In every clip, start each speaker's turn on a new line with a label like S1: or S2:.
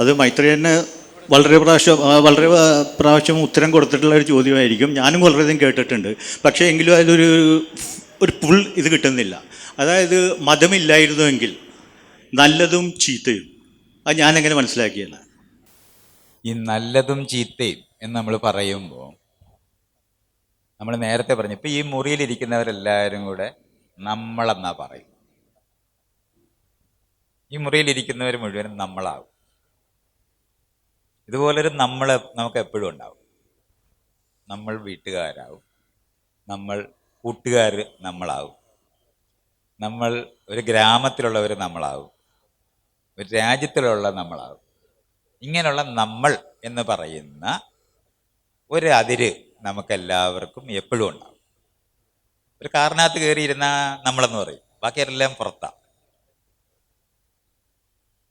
S1: അത് മൈത്രേയന് വളരെ പ്രാവശ്യം വളരെ പ്രാവശ്യം ഉത്തരം കൊടുത്തിട്ടുള്ള ഒരു ചോദ്യമായിരിക്കും. ഞാനും വളരെയധികം കേട്ടിട്ടുണ്ട്. പക്ഷേ എങ്കിലും അതൊരു ഒരു ഫുൾ ഇത് കിട്ടുന്നില്ല. അതായത് മതമില്ലായിരുന്നുവെങ്കിൽ നല്ലതും ചീത്തയും. അത് ഞാനെങ്ങനെ മനസ്സിലാക്കിയാണ്
S2: ഈ നല്ലതും ചീത്തയും എന്ന് നമ്മൾ പറയുമ്പോൾ നമ്മൾ നേരത്തെ പറഞ്ഞു ഇപ്പം ഈ മുറിയിലിരിക്കുന്നവരെല്ലാവരും കൂടെ നമ്മളെന്നാ പറയും? ഈ മുറിയിലിരിക്കുന്നവർ മുഴുവനും നമ്മളാവും. ഇതുപോലൊരു നമ്മൾ നമുക്ക് എപ്പോഴും ഉണ്ടാവും. നമ്മൾ വീട്ടുകാരാവും. നമ്മൾ കൂട്ടുകാർ നമ്മളാവും. നമ്മൾ ഒരു ഗ്രാമത്തിലുള്ളവർ നമ്മളാവും. ഒരു രാജ്യത്തിലുള്ള നമ്മളാവും. ഇങ്ങനെയുള്ള നമ്മൾ എന്ന് പറയുന്ന ഒരു അതിര് നമുക്കെല്ലാവർക്കും എപ്പോഴും ഉണ്ടാവും. ഒരു കാറിനകത്ത് കയറിയിരുന്ന നമ്മളെന്ന് പറയും. ബാക്കിയെല്ലാം പുറത്താണ്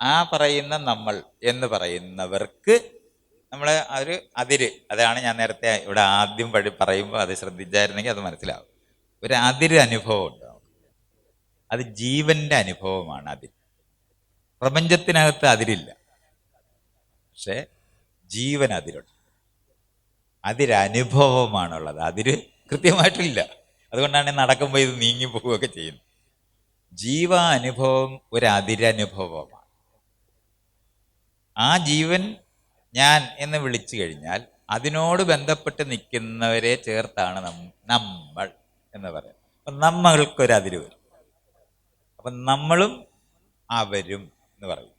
S2: ആ പറയുന്ന നമ്മൾ എന്ന് പറയുന്നവർക്ക് നമ്മൾ ഒരു അതിര്. അതാണ് ഞാൻ നേരത്തെ ഇവിടെ ആദ്യം പഴി പറയുമ്പോൾ അത് ശ്രദ്ധിച്ചായിരുന്നെങ്കിൽ അത് മനസ്സിലാവും. ഒരു അതിര് അനുഭവം ഉണ്ട് അത് ജീവന്റെ അനുഭവമാണ് അതിര്. പ്രപഞ്ചത്തിനകത്ത് അതിരില്ല. പക്ഷെ ജീവൻ അതിലുണ്ട് അതിരനുഭവമാണുള്ളത്. അതിര് കൃത്യമായിട്ടില്ല. അതുകൊണ്ടാണ് നടക്കുമ്പോൾ ഇത് നീങ്ങി പോവുകയൊക്കെ ചെയ്യുന്നത്. ജീവാനുഭവം ഒരു അതിരനുഭവമാണ്. ആ ജീവൻ ഞാൻ എന്ന് വിളിച്ചു കഴിഞ്ഞാൽ അതിനോട് ബന്ധപ്പെട്ട് നിൽക്കുന്നവരെ ചേർത്താണ് നമ്മൾ എന്ന് പറയുന്നത്. അപ്പം നമ്മൾക്കൊരു അതിര് വരും. അപ്പം നമ്മളും അവരും എന്ന് പറയും.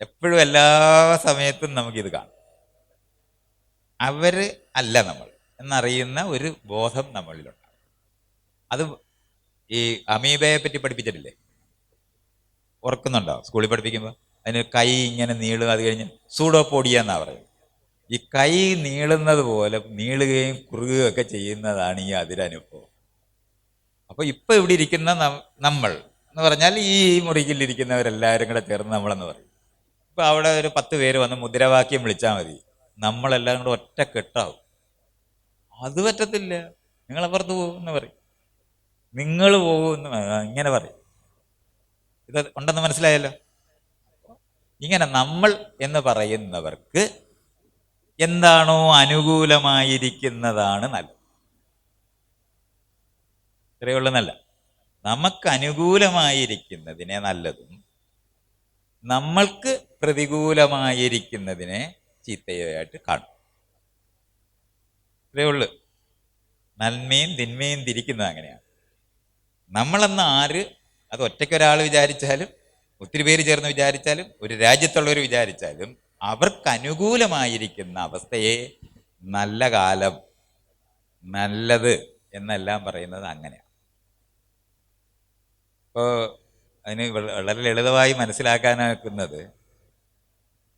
S2: എപ്പോഴും എല്ലാ സമയത്തും നമുക്കിത് കാണും. അവർ അല്ല നമ്മൾ എന്നറിയുന്ന ഒരു ബോധം നമ്മളിലുണ്ട്. അത് ഈ അമീബയെ പറ്റി പഠിപ്പിച്ചിട്ടില്ലേ? ഓർക്കുന്നുണ്ടോ? സ്കൂളിൽ പഠിപ്പിക്കുമ്പോൾ അതിന് കൈ ഇങ്ങനെ നീളുക അത് കഴിഞ്ഞ് സൂഡോപോഡിയ എന്നാ പറയും ഈ കൈ നീളുന്നത് പോലെ നീളുകയും കുറുകുകയും ഒക്കെ ചെയ്യുന്നതാണ് ഈ അതിരനുഭവം. അപ്പോൾ ഇപ്പൊ ഇവിടെ ഇരിക്കുന്ന നമ്മൾ എന്ന് പറഞ്ഞാൽ ഈ മുറിയിലിരിക്കുന്നവരെല്ലാവരും കൂടെ ചേർന്ന് നമ്മളെന്ന് പറയും. ഇപ്പൊ അവിടെ ഒരു പത്ത് പേര് വന്ന് മുദ്രാവാക്യം വിളിച്ചാൽ മതി. നമ്മളെല്ലാം കൂടെ ഒറ്റ കെട്ടാവും. അത് പറ്റത്തില്ല. നിങ്ങൾ അപ്പുറത്ത് പോകും എന്ന് പറയും. നിങ്ങൾ പോകും എന്ന് ഇങ്ങനെ പറയും. ഇത് ഉണ്ടെന്ന് മനസ്സിലായല്ലോ? ഇങ്ങനെ നമ്മൾ എന്ന് പറയുന്നവർക്ക് എന്താണോ അനുകൂലമായിരിക്കുന്നതാണ് നല്ലത്. ഇത്രയുള്ള നല്ല നമുക്ക് അനുകൂലമായിരിക്കുന്നതിനെ നല്ലതും നമ്മൾക്ക് പ്രതികൂലമായിരിക്കുന്നതിനെ ചീത്തയായിട്ട് കാണും. ഇത്രയേ നന്മയും തിന്മയും തിരിക്കുന്നത് അങ്ങനെയാണ്. നമ്മളെന്ന ആര് അത് ഒറ്റയ്ക്കൊരാൾ വിചാരിച്ചാലും ഒത്തിരി പേര് ചേർന്ന് വിചാരിച്ചാലും ഒരു രാജ്യത്തുള്ളവർ വിചാരിച്ചാലും അവർക്ക് അനുകൂലമായിരിക്കുന്ന അവസ്ഥയെ നല്ല കാലം നല്ലത് എന്നെല്ലാം പറയുന്നത് അങ്ങനെയാണ് ഇപ്പോൾ അതിന് വളരെ ലളിതമായി മനസ്സിലാക്കാനാക്കുന്നത്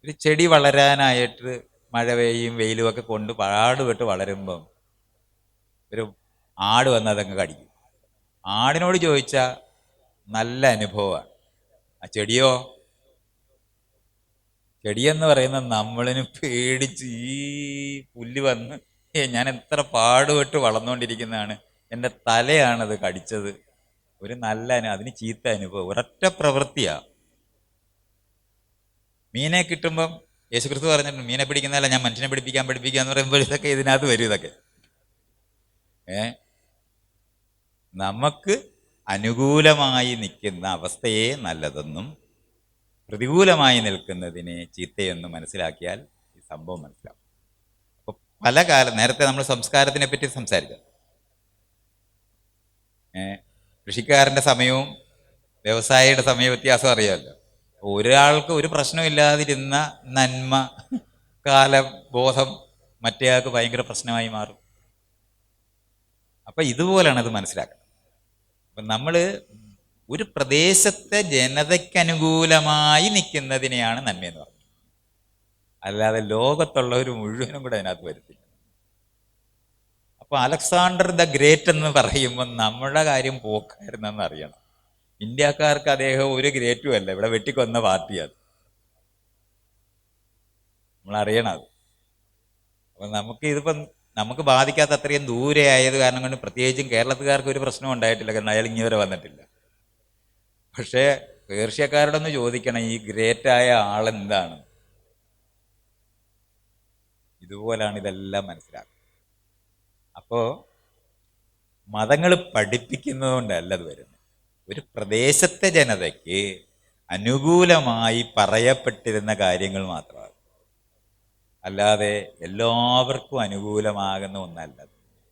S2: ഒരു ചെടി വളരാനായിട്ട് മഴ പെയ്യും വെയിലും ഒക്കെ കൊണ്ട് പാടുപെട്ട് വളരുമ്പം ഒരു ആട് വന്ന് അതങ്ങ് കടിക്കും. ആടിനോട് ചോദിച്ചാൽ നല്ല അനുഭവമാണ്. ആ ചെടിയോ? ചെടിയെന്ന് പറയുന്ന നമ്മളിന് പേടിച്ച് ഈ പുല്ല് വന്ന് ഏ ഞാൻ എത്ര പാടുപെട്ട് വളർന്നുകൊണ്ടിരിക്കുന്നതാണ് എന്റെ തലയാണത് കടിച്ചത്. ഒരു നല്ല അനുഭവം അതിന് ചീത്ത അനുഭവം. ഒരൊറ്റ പ്രവൃത്തിയാ. മീനെ കിട്ടുമ്പം യേശുക്രിസ്തു പറഞ്ഞിട്ടുണ്ട് മീനെ പിടിക്കുന്നതല്ല ഞാൻ മനുഷ്യനെ പിടിപ്പിക്കാൻ പഠിപ്പിക്കുക എന്ന് പറയുമ്പോൾ ഇതൊക്കെ ഇതിനകത്ത് വരും ഇതൊക്കെ. ഏ? നമുക്ക് അനുകൂലമായി നിൽക്കുന്ന അവസ്ഥയെ നല്ലതെന്നും പ്രതികൂലമായി നിൽക്കുന്നതിനെ ചീത്തയെന്നും മനസ്സിലാക്കിയാൽ ഈ സംഭവം മനസ്സിലാവും. അപ്പോൾ പല കാലം നേരത്തെ നമ്മൾ സംസ്കാരത്തിനെ പറ്റി സംസാരിച്ചു. കൃഷിക്കാരന്റെ സമയവും വ്യവസായിയുടെ സമയ വ്യത്യാസം അറിയാമല്ലോ. ഒരാൾക്ക് ഒരു പ്രശ്നമില്ലാതിരുന്ന നന്മ കാല ബോധം മറ്റേയാൾക്ക് ഭയങ്കര പ്രശ്നമായി മാറും. അപ്പം ഇതുപോലെയാണ് അത് മനസ്സിലാക്കുന്നത്. അപ്പൊ നമ്മൾ ഒരു പ്രദേശത്തെ ജനതയ്ക്ക് അനുകൂലമായി നിൽക്കുന്നതിനെയാണ് നന്മയെന്ന് പറയുന്നത് അല്ലാതെ ലോകത്തുള്ളവർ മുഴുവനും കൂടെ അതിനകത്ത് വരുത്തില്ല. അപ്പോൾ അലക്സാണ്ടർ ദ ഗ്രേറ്റ് എന്ന് പറയുമ്പോൾ നമ്മുടെ കാര്യം പോക്കായിരുന്നെന്ന് അറിയണം. ഇന്ത്യക്കാർക്ക് അദ്ദേഹം ഒരു ഗ്രേറ്റും അല്ല. ഇവിടെ വെട്ടിക്കൊന്ന പാർട്ടിയാണ് നമ്മൾ അറിയണം അത്. അപ്പൊ നമുക്ക് ഇതിപ്പം നമുക്ക് ബാധിക്കാത്ത അത്രയും ദൂരെ ആയത് കാരണം കൊണ്ട് പ്രത്യേകിച്ചും കേരളത്തുകാർക്ക് ഒരു പ്രശ്നം ഉണ്ടായിട്ടില്ല. കാരണം അയാൾ ഇങ്ങനെ വരെ വന്നിട്ടില്ല. പക്ഷേ പേർഷ്യക്കാരോടൊന്ന് ചോദിക്കണം ഈ ഗ്രേറ്റായ ആളെന്താണ് ഇതുപോലാണ് ഇതെല്ലാം മനസ്സിലാക്കുന്നത്. അപ്പോൾ മതങ്ങൾ പഠിപ്പിക്കുന്നതുകൊണ്ടല്ല അത് വരുന്നത്. ഒരു പ്രദേശത്തെ ജനതയ്ക്ക് അനുകൂലമായി പറയപ്പെട്ടിരുന്ന കാര്യങ്ങൾ മാത്രമാണ്. അല്ലാതെ എല്ലാവർക്കും അനുകൂലമാകുന്ന ഒന്നല്ല.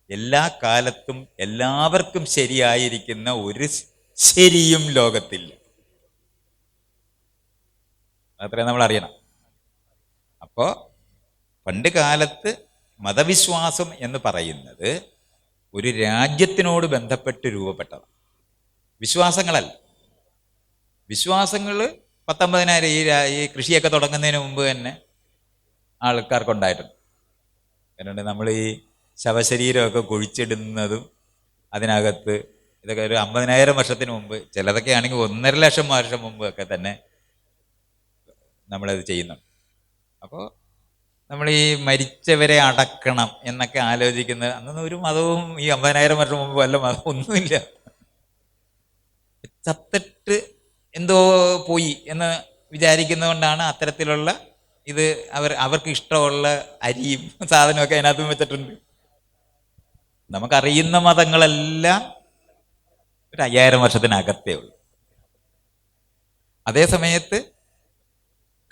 S2: എല്ലാ കാലത്തും എല്ലാവർക്കും ശരിയായിരിക്കുന്ന ഒരു ശരിയും ലോകത്തില്ല. അത്രയും നമ്മൾ അറിയണം. അപ്പോൾ പണ്ട് കാലത്ത് മതവിശ്വാസം എന്ന് പറയുന്നത് ഒരു രാജ്യത്തിനോട് ബന്ധപ്പെട്ട് രൂപപ്പെട്ടതാണ്. വിശ്വാസങ്ങളല്ല. വിശ്വാസങ്ങൾ പത്തൊമ്പതിനായിരം ഈ കൃഷിയൊക്കെ തുടങ്ങുന്നതിന് മുമ്പ് തന്നെ ആൾക്കാർക്കുണ്ടായിട്ടുണ്ട്. അതുകൊണ്ട് നമ്മൾ ഈ ശവശരീരമൊക്കെ കുഴിച്ചിടുന്നതും അതിനകത്ത് ഇതൊക്കെ ഒരു അമ്പതിനായിരം വർഷത്തിന് മുമ്പ് ചിലതൊക്കെ ആണെങ്കിൽ ഒന്നര ലക്ഷം വർഷം മുമ്പ് ഒക്കെ തന്നെ നമ്മളത് ചെയ്യുന്നുണ്ട്. അപ്പോൾ നമ്മൾ ഈ മരിച്ചവരെ അടക്കണം എന്നൊക്കെ ആലോചിക്കുന്നത് അന്നൊന്നും ഒരു മതവും ഈ അമ്പതിനായിരം വർഷം മുമ്പ് വല്ല മതം ഒന്നുമില്ല. ചത്തിട്ട് എന്തോ പോയി എന്ന് വിചാരിക്കുന്നതുകൊണ്ടാണ് അത്തരത്തിലുള്ള ഇത് അവർ അവർക്ക് ഇഷ്ടമുള്ള അരിയും സാധനമൊക്കെ അതിനകത്തും വെച്ചിട്ടുണ്ട്. നമുക്കറിയുന്ന മതങ്ങളെല്ലാം ഒരു അയ്യായിരം വർഷത്തിനകത്തേ ഉള്ളൂ. അതേ സമയത്ത്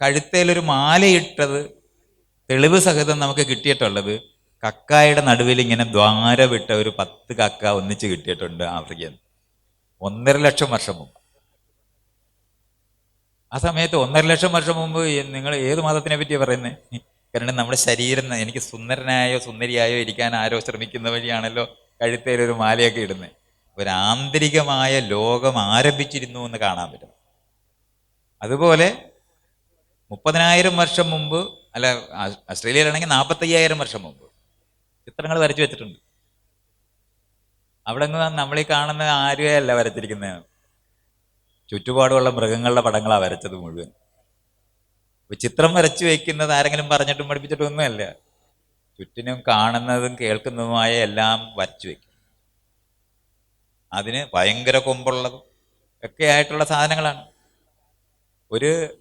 S2: കഴുത്തേലൊരു മാലയിട്ടത് തെളിവ് സഹിതം നമുക്ക് കിട്ടിയിട്ടുള്ളത് കക്കായുടെ നടുവിൽ ഇങ്ങനെ ദ്വാരവിട്ട ഒരു പത്ത് കക്ക ഒന്നിച്ച് കിട്ടിയിട്ടുണ്ട് ആഫ്രിക്കയിൽ. ഒന്നര ലക്ഷം വർഷം മുമ്പ്. ആ സമയത്ത് ഒന്നര ലക്ഷം വർഷം മുമ്പ് നിങ്ങൾ ഏത് മതത്തിനെ പറ്റിയാണ് പറയുന്നത് കാരണം നമ്മുടെ ശരീരം എനിക്ക് സുന്ദരനായോ സുന്ദരിയായോ ഇരിക്കാൻ ആരോ ശ്രമിക്കുന്ന വഴിയാണല്ലോ കഴുത്തേൽ ഒരു മാലയൊക്കെ ഇടുന്നത് ഒരു ആന്തരികമായ ലോകം ആരംഭിച്ചിരുന്നു എന്ന് കാണാൻ പറ്റും. അതുപോലെ മുപ്പതിനായിരം വർഷം മുമ്പ് അല്ല ഓസ്ട്രേലിയയിലാണെങ്കിൽ നാൽപ്പത്തയ്യായിരം വർഷം മുമ്പ് ചിത്രങ്ങൾ വരച്ചു വെച്ചിട്ടുണ്ട്. അവിടെ നമ്മൾ ഈ കാണുന്ന ആരുമല്ല വരച്ചിരിക്കുന്നത് ചുറ്റുപാടുമുള്ള മൃഗങ്ങളുടെ പടങ്ങളാണ് വരച്ചത് മുഴുവൻ. ചിത്രം വരച്ചു വയ്ക്കുന്നത് ആരെങ്കിലും പറഞ്ഞിട്ടും പഠിപ്പിച്ചിട്ടും ഒന്നുമല്ല. ചുറ്റിനും കാണുന്നതും കേൾക്കുന്നതുമായ എല്ലാം വരച്ചു വയ്ക്കും അതിന് ഭയങ്കര കൊമ്പുള്ളതും ഒക്കെ ആയിട്ടുള്ള സാധനങ്ങളാണ്. ഒരു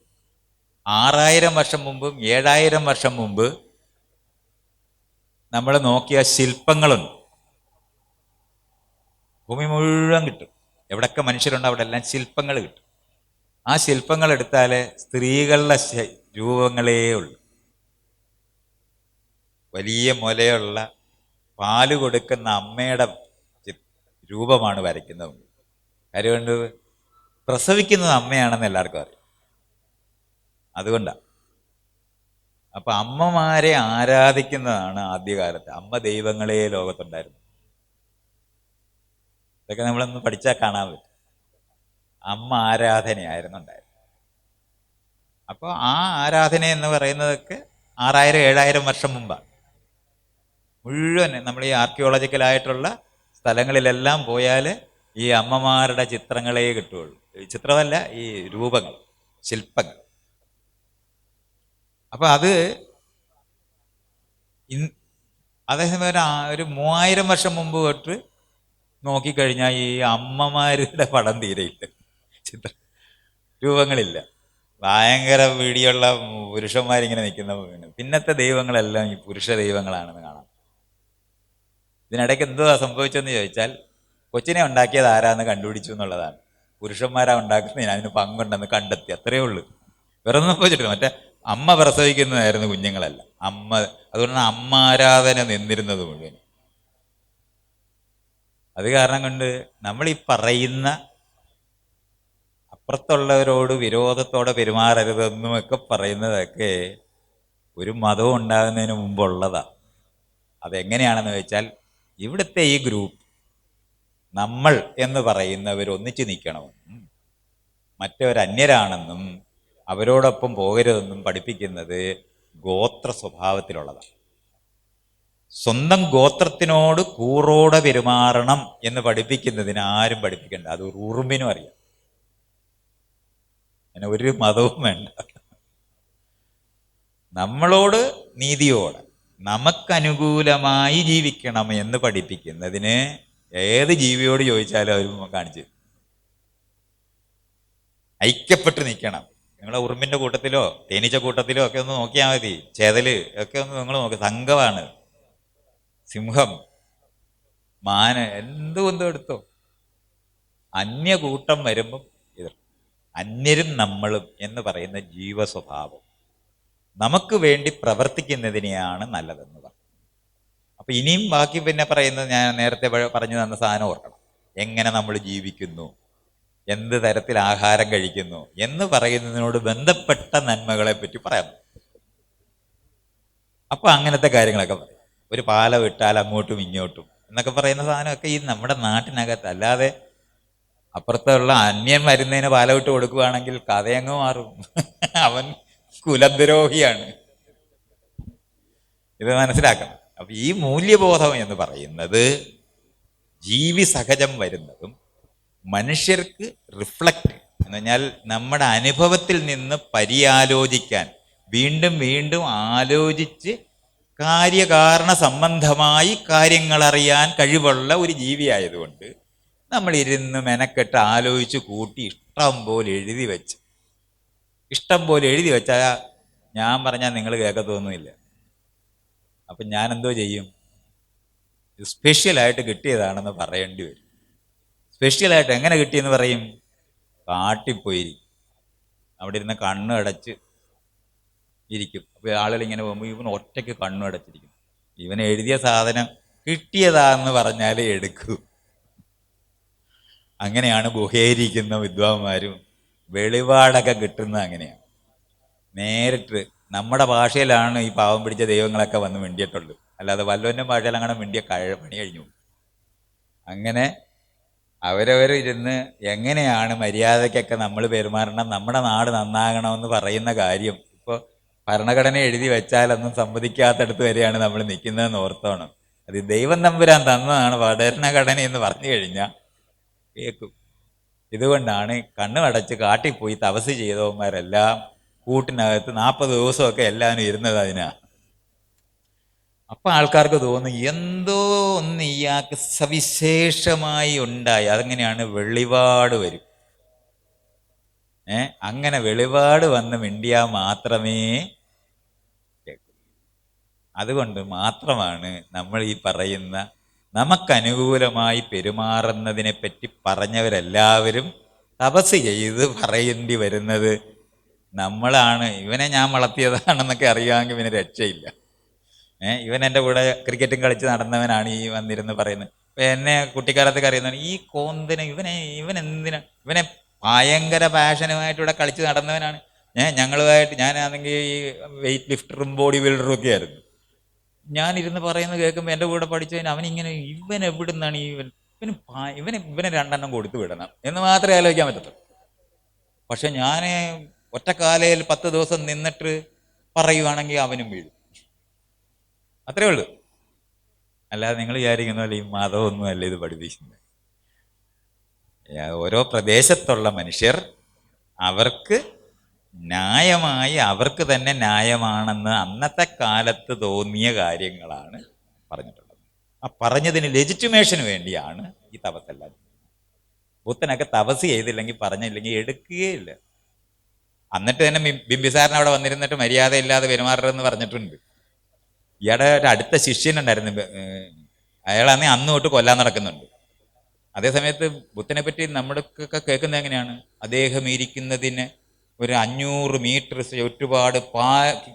S2: ആറായിരം വർഷം മുമ്പും ഏഴായിരം വർഷം മുമ്പ് നമ്മൾ നോക്കിയ ശില്പങ്ങളുണ്ട്. ഭൂമി മുഴുവൻ കിട്ടും. എവിടൊക്കെ മനുഷ്യരുണ്ടോ അവിടെ എല്ലാം ശില്പങ്ങൾ കിട്ടും. ആ ശില്പങ്ങൾ എടുത്താൽ സ്ത്രീകളുടെ രൂപങ്ങളേ ഉള്ളൂ. വലിയ മുലയുള്ള പാൽ കൊടുക്കുന്ന അമ്മയുടെ രൂപമാണ് വരയ്ക്കുന്നത്. കാര്യം കൊണ്ട് പ്രസവിക്കുന്നത് അമ്മയാണെന്ന് എല്ലാവർക്കും അറിയാം. അതുകൊണ്ടാണ് അപ്പം അമ്മമാരെ ആരാധിക്കുന്നതാണ് ആദ്യകാലത്ത്. അമ്മ ദൈവങ്ങളെ ലോകത്തുണ്ടായിരുന്നു ഇതൊക്കെ നമ്മളൊന്ന് പഠിച്ചാൽ കാണാൻ പറ്റും. അമ്മ ആരാധനയായിരുന്നു ഉണ്ടായിരുന്നത് അപ്പോൾ ആ ആരാധന എന്ന് പറയുന്നതൊക്കെ ആറായിരം ഏഴായിരം വർഷം മുമ്പാണ്. മുഴുവൻ നമ്മൾ ഈ ആർക്കിയോളജിക്കലായിട്ടുള്ള സ്ഥലങ്ങളിലെല്ലാം പോയാൽ ഈ അമ്മമാരുടെ ചിത്രങ്ങളേ കിട്ടുകയുള്ളൂ. ചിത്രമല്ല ഈ രൂപങ്ങൾ ശില്പങ്ങൾ. അപ്പൊ അത് അതേസമയം ഒരു മൂവായിരം വർഷം മുമ്പ് തൊട്ട് നോക്കിക്കഴിഞ്ഞാൽ ഈ അമ്മമാരുടെ പടം തീരെയില്ല ചിത്ര രൂപങ്ങളില്ല. ഭയങ്കര വീടിയുള്ള പുരുഷന്മാരിങ്ങനെ നിൽക്കുന്ന. പിന്നത്തെ ദൈവങ്ങളെല്ലാം ഈ പുരുഷ ദൈവങ്ങളാണെന്ന് കാണാം. ഇതിനിടയ്ക്ക് എന്തുവാ സംഭവിച്ചെന്ന് ചോദിച്ചാൽ കൊച്ചിനെ ഉണ്ടാക്കിയത് ആരാന്ന് കണ്ടുപിടിച്ചു എന്നുള്ളതാണ്. പുരുഷന്മാരാ ഉണ്ടാക്കുന്നതിന് അതിന് പങ്കുണ്ടെന്ന് കണ്ടെത്തി അത്രയേ ഉള്ളൂ. വേറെ ഒന്നും സംഭവിച്ചിട്ടില്ല. മറ്റേ അമ്മ പ്രസവിക്കുന്നതായിരുന്നു കുഞ്ഞുങ്ങളല്ല. അമ്മ അതുകൊണ്ടാണ് അമ്മ ആരാധന നിന്നിരുന്നത് മുഴുവൻ അത് കാരണം കൊണ്ട് നമ്മൾ ഈ പറയുന്ന അപ്പുറത്തുള്ളവരോട് വിരോധത്തോടെ പെരുമാറരുതെന്നും ഒക്കെ പറയുന്നതൊക്കെ ഒരു മതവും ഉണ്ടാകുന്നതിന് മുമ്പുള്ളതാണ് അതെങ്ങനെയാണെന്ന് വെച്ചാൽ ഇവിടുത്തെ ഈ ഗ്രൂപ്പ് നമ്മൾ എന്ന് പറയുന്നവർ ഒന്നിച്ചു നിൽക്കണമെന്നും മറ്റവരന്യരാണെന്നും അവരോടൊപ്പം പോകരുതെന്നും പഠിപ്പിക്കുന്നത് ഗോത്ര സ്വഭാവത്തിലുള്ളതാണ് സ്വന്തം ഗോത്രത്തിനോട് കൂറോടെ പെരുമാറണം എന്ന് പഠിപ്പിക്കുന്നതിന് ആരും പഠിപ്പിക്കണ്ട. അത് ഉറുമ്പിനും അറിയാം. അങ്ങനെ ഒരു മതവും വേണ്ട. നമ്മളോട് നീതിയോടെ നമുക്കനുകൂലമായി ജീവിക്കണം എന്ന് പഠിപ്പിക്കുന്നതിന് ഏത് ജീവിയോട് ചോദിച്ചാലും അവർ കാണിച്ചു. ഐക്യപ്പെട്ട് നിൽക്കണം. നിങ്ങളെ ഉറുമ്പിന്റെ കൂട്ടത്തിലോ തേനീച്ച കൂട്ടത്തിലോ ഒക്കെ ഒന്ന് നോക്കിയാൽ മതി. ചേതൽ ഒക്കെ ഒന്ന് നിങ്ങൾ നോക്കി. സംഘമാണ്. സിംഹം മാന എന്തുകൊണ്ടും എന്തോ എടുത്തോ. അന്യകൂട്ടം വരുമ്പം എതിർ അന്യരും നമ്മളും എന്ന് പറയുന്ന ജീവ സ്വഭാവം നമുക്ക് വേണ്ടി പ്രവർത്തിക്കുന്നതിനെയാണ് നല്ലതെന്ന് പറഞ്ഞു. അപ്പൊ ഇനിയും ബാക്കി പിന്നെ പറയുന്നത് ഞാൻ നേരത്തെ പറഞ്ഞു തന്ന സാധനം ഓർക്കണം. എങ്ങനെ നമ്മൾ ജീവിക്കുന്നു? എന്ത് തരത്തിൽ ആഹാരം കഴിക്കുന്നു? എന്ന് പറയുന്നതിനോട് ബന്ധപ്പെട്ട നന്മകളെ പറ്റി പറയാം. അപ്പൊ അങ്ങനത്തെ കാര്യങ്ങളൊക്കെ പറയും. ഒരു പാലം ഇട്ടാൽ അങ്ങോട്ടും ഇങ്ങോട്ടും എന്നൊക്കെ പറയുന്ന സാധനമൊക്കെ ഈ നമ്മുടെ നാട്ടിനകത്ത് അല്ലാതെ അപ്പുറത്തുള്ള അന്യൻ വരുന്നതിന് പാല വിട്ട് കൊടുക്കുകയാണെങ്കിൽ കഥയങ്ങ് മാറും. അവൻ കുലദ്രോഹിയാണ്. ഇത് മനസ്സിലാക്കണം. അപ്പൊ ഈ മൂല്യബോധം എന്ന് പറയുന്നത് ജീവി സഹജം വരുന്നതും മനുഷ്യർക്ക് റിഫ്ലക്റ്റ് എന്ന് പറഞ്ഞാൽ നമ്മുടെ അനുഭവത്തിൽ നിന്ന് പരിയാലോചിക്കാൻ വീണ്ടും വീണ്ടും ആലോചിച്ച് കാര്യകാരണ സംബന്ധമായി കാര്യങ്ങൾ അറിയാൻ കഴിവുള്ള ഒരു ജീവിയായതുകൊണ്ട് നമ്മൾ ഇരുന്ന് മെനക്കെട്ട് ആലോചിച്ച് കൂട്ടി ഇഷ്ടം പോലെ എഴുതി വെച്ച്. ഇഷ്ടം പോലെ എഴുതി വെച്ചാൽ ഞാൻ പറഞ്ഞാൽ നിങ്ങൾ കേൾക്കത്തൊന്നുമില്ല. അപ്പം ഞാൻ എന്തോ ചെയ്യും സ്പെഷ്യലായിട്ട് കിട്ടിയതാണെന്ന് പറയേണ്ടി വരും. സ്പെഷ്യലായിട്ട് എങ്ങനെ കിട്ടിയെന്ന് പറയും? കാട്ടിപ്പോയിരിക്കും അവിടെ ഇരുന്ന് കണ്ണ് അടച്ച് ഇരിക്കും. അപ്പോൾ ആളുകൾ ഇങ്ങനെ പോകുമ്പോൾ ഇവൻ ഒറ്റയ്ക്ക് കണ്ണു അടച്ചിരിക്കും ഇവൻ എഴുതിയ സാധനം കിട്ടിയതാന്ന് പറഞ്ഞാലേ എടുക്കൂ. അങ്ങനെയാണ് ഗുഹയിരിക്കുന്ന വിദ്വാൻമാരും വെളിപാടൊക്കെ കിട്ടുന്നത് അങ്ങനെയാണ്. നേരിട്ട് നമ്മുടെ ഭാഷയിലാണ് ഈ പാവം പിടിച്ച ദൈവങ്ങളൊക്കെ വന്ന് മിണ്ടിയിട്ടുള്ളൂ അല്ലാതെ വല്ലവന്റെ ഭാഷയിൽ അങ്ങനെ മിണ്ടിയ കഴ പണി കഴിഞ്ഞു. അങ്ങനെ അവരവർ ഇരുന്ന് എങ്ങനെയാണ് മര്യാദയ്ക്കൊക്കെ നമ്മൾ പെരുമാറണം നമ്മുടെ നാട് നന്നാകണമെന്ന് പറയുന്ന കാര്യം ഇപ്പോൾ ഭരണഘടന എഴുതി വെച്ചാലൊന്നും സമ്മതിക്കാത്തടത്ത് വരെയാണ് നമ്മൾ നിൽക്കുന്നതെന്ന് ഓർത്തോണം. അത് ദൈവം നമ്പുരാൻ തന്നതാണ് ഭരണഘടന എന്ന് പറഞ്ഞു കഴിഞ്ഞാൽ കേൾക്കും ഇതുകൊണ്ടാണ് കണ്ണുമടച്ച് കാട്ടിപ്പോയി തപസ് ചെയ്തവന്മാരെല്ലാം കൂട്ടിനകത്ത് നാൽപ്പത് ദിവസമൊക്കെ എല്ലാവരും ഇരുന്നത് അതിനാ. അപ്പം ആൾക്കാർക്ക് തോന്നും എന്തോ ഒന്ന് ഇയാൾക്ക് സവിശേഷമായി ഉണ്ടായി. അതെങ്ങനെയാണ് വെളിപാട് വരും. ഏ? അങ്ങനെ വെളിപാട് വന്ന് മിണ്ടിയാൽ മാത്രമേ അതുകൊണ്ട് മാത്രമാണ് നമ്മൾ ഈ പറയുന്ന നമുക്കനുകൂലമായി പെരുമാറുന്നതിനെ പറ്റി പറഞ്ഞവരെല്ലാവരും തപസ് ചെയ്ത് പറയേണ്ടി വരുന്നത് നമ്മളാണ്. ഇവനെ ഞാൻ വളർത്തിയതാണെന്നൊക്കെ അറിയാമെങ്കിൽ ഇവന് രക്ഷയില്ല. ഏ ഇവൻ എന്റെ കൂടെ ക്രിക്കറ്റും കളിച്ച് നടന്നവനാണ് ഈ വന്നിരുന്ന് പറയുന്നത്. ഇപ്പൊ എന്നെ കുട്ടിക്കാലത്തൊക്കെ അറിയുന്നതാണ് ഈ കോന്തിന് ഇവനെ ഇവൻ എന്തിനാ? ഇവനെ ഭയങ്കര പാഷനുമായിട്ട് ഇവിടെ കളിച്ച് നടന്നവനാണ്. ഏഹ് ഞങ്ങളുമായിട്ട് ഞാനാണെങ്കിൽ ഈ വെയിറ്റ് ലിഫ്റ്ററും ബോഡി ബിൽഡറും ഒക്കെ ആയിരുന്നു. ഞാൻ ഇരുന്ന് പറയുന്നത് കേൾക്കുമ്പോൾ എന്റെ കൂടെ പഠിച്ചതിന് അവനിങ്ങനെ ഇവൻ എവിടുന്നാണ് ഈ ഇവൻ? ഇവന് ഇവന് ഇവന് രണ്ടെണ്ണം കൊടുത്തു വിടണം എന്ന് മാത്രമേ ആലോചിക്കാൻ പറ്റത്തുള്ളൂ. പക്ഷെ ഞാൻ ഒറ്റക്കാലയിൽ പത്ത് ദിവസം നിന്നിട്ട് പറയുവാണെങ്കിൽ അവനും വീഴും. അത്രേ ഉള്ളൂ. അല്ലാതെ നിങ്ങൾ വിചാരിക്കുന്ന പോലെ ഈ മതമൊന്നും അല്ല ഇത് പഠിപ്പിക്കുന്നത്. ഓരോ പ്രദേശത്തുള്ള മനുഷ്യർ അവർക്ക് ന്യായമായി അവർക്ക് തന്നെ ന്യായമാണെന്ന് അന്നത്തെ കാലത്ത് തോന്നിയ കാര്യങ്ങളാണ് പറഞ്ഞിട്ടുള്ളത്. ആ പറഞ്ഞതിന് ലെജിറ്റിമേഷന് വേണ്ടിയാണ് ഈ തപസ്സെല്ലാം. ബുദ്ധനൊക്കെ തപസ് ചെയ്തില്ലെങ്കിൽ പറഞ്ഞില്ലെങ്കിൽ എടുക്കുകയില്ല. എന്നിട്ട് തന്നെ ബിംബിസാറിന് അവിടെ വന്നിരുന്നിട്ട് മര്യാദയില്ലാതെ പെരുമാറരുതെന്ന് പറഞ്ഞിട്ടുണ്ട്. ഇയാടെ ഒരു അടുത്ത ശിഷ്യനുണ്ടായിരുന്നു അയാളാന്നെ അന്ന് തൊട്ട് കൊല്ലാൻ നടക്കുന്നുണ്ട്. അതേസമയത്ത് ബുദ്ധനെ പറ്റി നമ്മൾക്കൊക്കെ കേൾക്കുന്നത് എങ്ങനെയാണ്? അദ്ദേഹം ഇരിക്കുന്നതിന് ഒരു അഞ്ഞൂറ് മീറ്റർ ഒരുപാട് പാ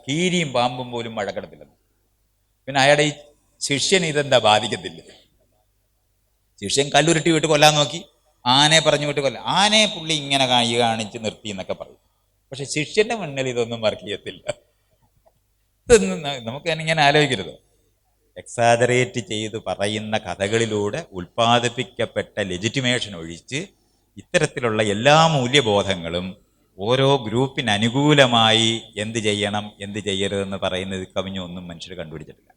S2: കീരിയും പാമ്പും പോലും മഴക്കിടത്തില്ലെന്ന് പിന്നെ അയാളുടെ ഈ ശിഷ്യൻ ഇതെന്താ ബാധിക്കത്തില്ല? ശിഷ്യൻ കല്ലുരുട്ടി വിട്ട് കൊല്ലാൻ നോക്കി. ആനയെ പറഞ്ഞു വിട്ട് കൊല്ലാം ആനയെ പുള്ളി ഇങ്ങനെ കായി കാണിച്ച് നിർത്തി എന്നൊക്കെ പറയും. പക്ഷെ ശിഷ്യന്റെ മുന്നിൽ ഇതൊന്നും വർക്ക് ഇതൊന്നും നമുക്ക് ഇങ്ങനെ ആലോചിക്കരുത്. എക്സാജറേറ്റ് ചെയ്ത് പറയുന്ന കഥകളിലൂടെ ഉൽപ്പാദിപ്പിക്കപ്പെട്ട ലെജിറ്റിമേഷൻ ഒഴിച്ച് ഇത്തരത്തിലുള്ള എല്ലാ മൂല്യബോധങ്ങളും ഓരോ ഗ്രൂപ്പിന് അനുകൂലമായി എന്ത് ചെയ്യണം എന്ത് ചെയ്യരുതെന്ന് പറയുന്നത് കവിഞ്ഞൊന്നും മനുഷ്യർ കണ്ടുപിടിച്ചിട്ടില്ല.